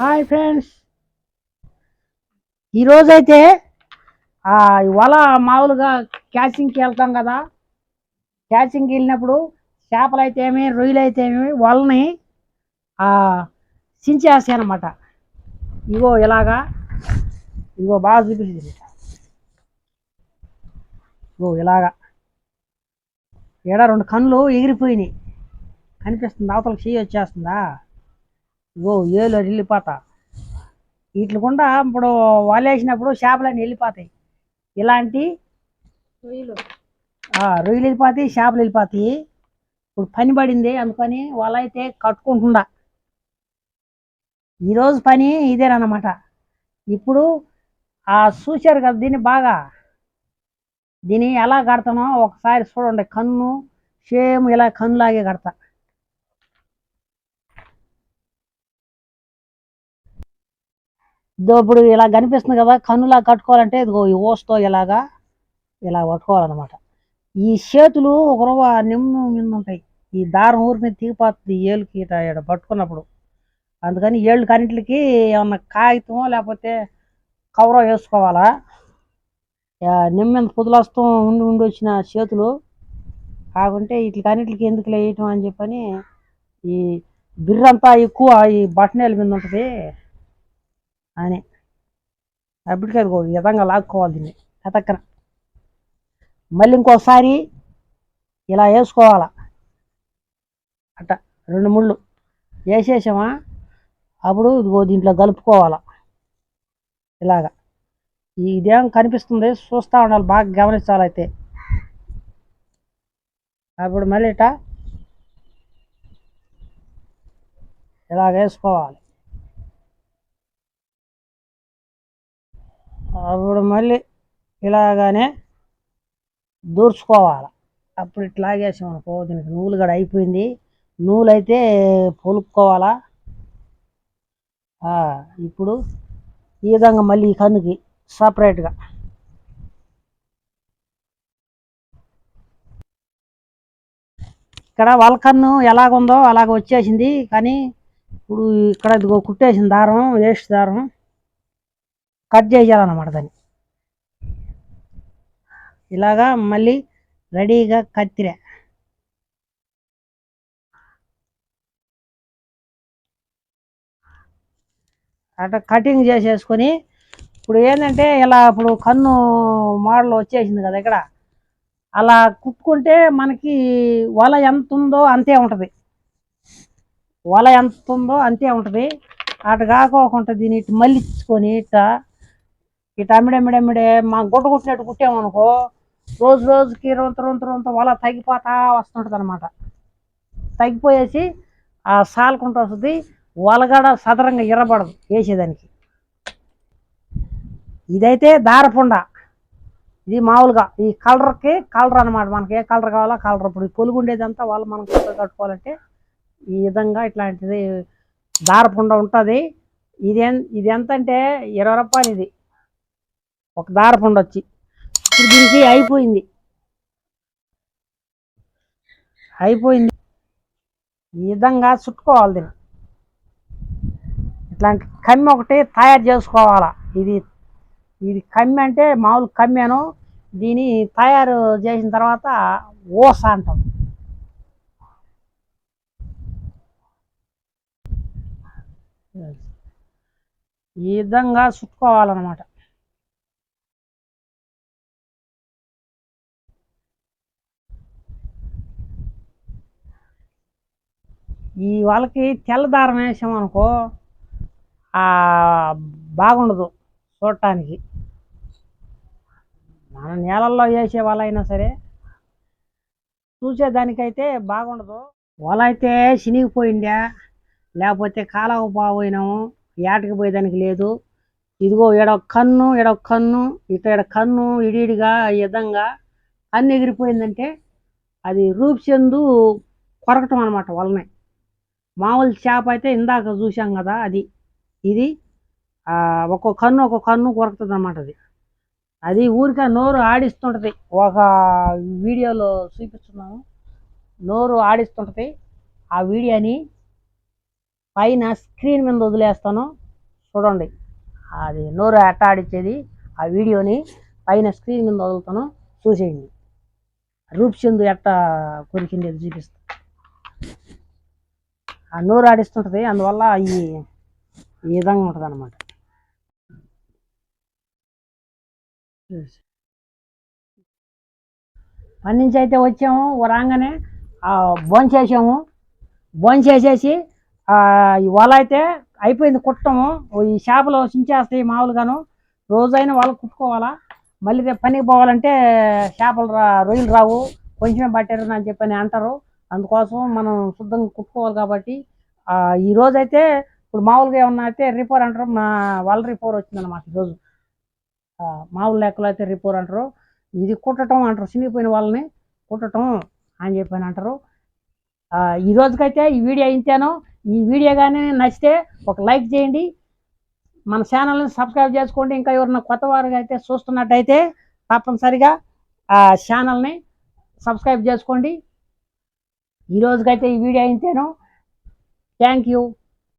Hi friends. ఈరోజైతే ఆ, వల మామూలుగా క్యాచింగ్కి వెళ్తాం కదా. క్యాచింగ్కి వెళ్ళినప్పుడు చేపలు అయితే ఏమి రొయ్యలు అయితే ఏమి వలని చించేస్తాయనమాట ఇగో ఇలాగా ఇగో బాగా చూపించింది ఇగో ఇలాగా. ఏడ రెండు కళ్ళు ఎగిరిపోయినాయి. కనిపిస్తుంది అవతలకి చెయ్యి వచ్చేస్తుందా? ఇగో ఏలు అది వెళ్ళిపోతా. వీటి గుండా ఇప్పుడు వలేసినప్పుడు చేపలన్నీ వెళ్ళిపోతాయి. ఇలాంటి రొయ్యలు. ఆ, రొయ్యలు వెళ్ళిపోతాయి చేపలు వెళ్ళిపోతాయి. ఇప్పుడు పని పడింది అందుకని అయితే కట్టుకుంటుండా. ఈరోజు పని ఇదేనమాట ఇప్పుడు ఆ చూశారు కదా దీన్ని బాగా. దీన్ని ఎలా కడతానో ఒకసారి చూడండి. కన్ను సేమ్ ఇలా కన్నులాగే కడతా. ఇప్పుడు ఇలా కనిపిస్తుంది కదా కన్నులా కట్టుకోవాలంటే ఇదిగో ఈ ఓస్తో ఇలాగా ఇలా పట్టుకోవాలన్నమాట. ఈ చేతులు ఒక నిమ్ము మీద ఉంటాయి. ఈ దారం ఊరి మీద తీగిపోతుంది ఏళ్ళకి ఇట పట్టుకున్నప్పుడు. అందుకని ఏళ్ళు కన్నింటికి ఏమన్నా కాగితమో లేకపోతే కవరో వేసుకోవాలా? ఆ, నిమ్మ ఉండి ఉండి వచ్చిన చేతులు కాకుంటే వీటి కన్నింటికి ఎందుకు వేయటం అని చెప్పని ఈ బిర్రంతా ఎక్కువ ఈ బట్టనేల మీద ఉంటుంది. అని. అప్పటికే అదిగో విధంగా లాక్కోవాలి దీన్ని. ఎతక్కన మళ్ళీ ఇంకోసారి ఇలా వేసుకోవాలా? అట్ట రెండు ముళ్ళు. వేసేసామా? అప్పుడు ఇదిగో దీంట్లో కలుపుకోవాలా? ఇలాగా. ఇదేం కనిపిస్తుంది? చూస్తూ ఉండాలి బాగా గమనించాలి అయితే. అప్పుడు మళ్ళీ ఇట ఇలాగ వేసుకోవాలి. అప్పుడు మళ్ళీ ఇలాగానే దూర్చుకోవాలి. అప్పుడు ఇట్లా లాగేసాం అనుకో దీనికి నూలు కూడా అయిపోయింది. నూలు అయితే పొలుక్కోవాలా ఇప్పుడు ఈ విధంగా మళ్ళీ ఈ కన్నుకి సపరేట్గా ఇక్కడ వాళ్ళ కన్ను ఎలాగుందో అలాగ వచ్చేసింది కానీ ఇప్పుడు ఇక్కడ ఇదిగో కుట్టేసిన దారం వేస్ట్ దారం. కట్ చేయాలన్నమాట దాన్ని. ఇలాగా మళ్ళీ రెడీగా కత్తిరే. అట్లా కటింగ్ చేసేసుకొని ఇప్పుడు ఏంటంటే ఇలా ఇప్పుడు కన్ను మోడల్ వచ్చేసింది కదా ఇక్కడ. అలా కుట్టుకుంటే మనకి వల ఎంత ఉందో అంతే ఉంటుంది. వల ఎంత ఉందో అంతే ఉంటుంది. అటు కాకోకుండా దీన్ని ఇటు మళ్ళించుకొని ఇట్ట ఇటు అమ్మిడమ్మిడమ్మిడే మా గుడ్డ కుట్టినట్టు కుట్టామనుకో రోజు రోజుకి రొంత రొంత రొంత వల తగ్గిపోతా వస్తుంటుంది అనమాట తగ్గిపోయేసి ఆ సాలుకుంటూ వస్తుంది వలగడ సదరంగా ఇరబడదు వేసేదానికి. ఇదైతే దారపుండ. ఇది మామూలుగా ఈ కలర్కి కలర్ అనమాట మనకి. ఏ కలర్ కావాలో కలర్. ఇప్పుడు ఈ పొలుగుండేదంతా వాళ్ళు మనం కొత్తగా కట్టుకోవాలంటే ఈ విధంగా ఇట్లాంటిది దారపుండ ఉంటుంది. ఇది ఇది ఎంత అంటే ఇరవై రూపాయలు ఇది. ఒక దారపుండ వచ్చి ఇప్పుడు దీనికి అయిపోయింది. అయిపోయింది. ఈ విధంగా చుట్టుకోవాలి దీన్ని. ఇట్లాంటి కమ్మి ఒకటి తయారు చేసుకోవాలా? ఇది ఇది కమ్మి అంటే మామూలు కమ్మెను. దీని తయారు చేసిన తర్వాత ఓస అంటాం. ఈ విధంగా చుట్టుకోవాలన్నమాట. ఈ వాళ్ళకి తెల్ల దారం వేసామనుకో బాగుండదు చూడటానికి. మన నేలల్లో వేసే వల అయినా సరే చూసేదానికైతే బాగుండదు. వల అయితే చినిగిపోయిందా లేకపోతే కాలవ పోయినాము ఏటకి పోయేదానికి లేదు. ఇదిగో ఈడ కన్ను ఈడ కన్ను ఇట ఈడ కన్ను ఇడిగా ఈ విధంగా కన్ను ఎగిరిపోయిందంటే అది రూపుచెందు కొరకటం అనమాట వలనే మామూలు చేప అయితే ఇందాక చూసాం కదా అది. ఇది ఒక్కో కన్ను ఒక్కో కన్ను కొరుకుతుంది అన్నమాట అది. అది ఊరికే నోరు ఆడిస్తుంటది. ఒక వీడియోలో చూపిస్తున్నాను. నోరు ఆడిస్తుంటది. ఆ వీడియోని పైన స్క్రీన్ మీద వదిలేస్తాను. చూడండి. అది నోరు ఎట్ట ఆడిచ్చేది? ఆ వీడియోని పైన స్క్రీన్ మీద వదులుతాను. చూసేయండి. రూప్చంద్ ఎట్ట కొరికింది అది నోరు ఆడిస్తుంటుంది. అందువల్ల ఈ ఈ విధంగా ఉంటుంది అనమాట పని నుంచి అయితే వచ్చాము రాగానే భోంచేసాము భోంచేసేసి ఈ వల అయితే అయిపోయింది కుట్టము. ఈ చేపలు చించేస్తాయి మామూలుగాను. రోజైనా వాళ్ళు కుట్టుకోవాలా. మళ్ళీ రేపు పనికి పోవాలంటే చేపలు రా రొయ్యలు రావు. కొంచెమే పట్టారు అని చెప్పని అంటారు. అందుకోసం మనం శుద్ధంగా కుట్టుకోవాలి కాబట్టి ఈ రోజైతే ఇప్పుడు మామూలుగా ఏమన్నా అయితే రిపోర్ అంటారు మా వాళ్ళ రిపోర్ వచ్చిందన్నమాట ఈరోజు మామూలు లెక్కలో అయితే రిపోర్ అంటారు. ఇది కుట్టడం అంటారు చినిగిపోయిన వాళ్ళని కుట్టడం అని చెప్పని అంటారు. ఈ రోజుకైతే ఈ వీడియో ఇంతేను. ఈ వీడియో కానీ నచ్చితే ఒక లైక్ చేయండి. మన ఛానల్ని సబ్స్క్రైబ్ చేసుకోండి. ఇంకా ఎవరైనా కొత్త వారు అయితే చూస్తున్నట్టయితే తప్పనిసరిగా ఆ ఛానల్ని సబ్స్క్రైబ్ చేసుకోండి. ఈ రోజుకైతే ఈ వీడియో ఇంతేను. Thank you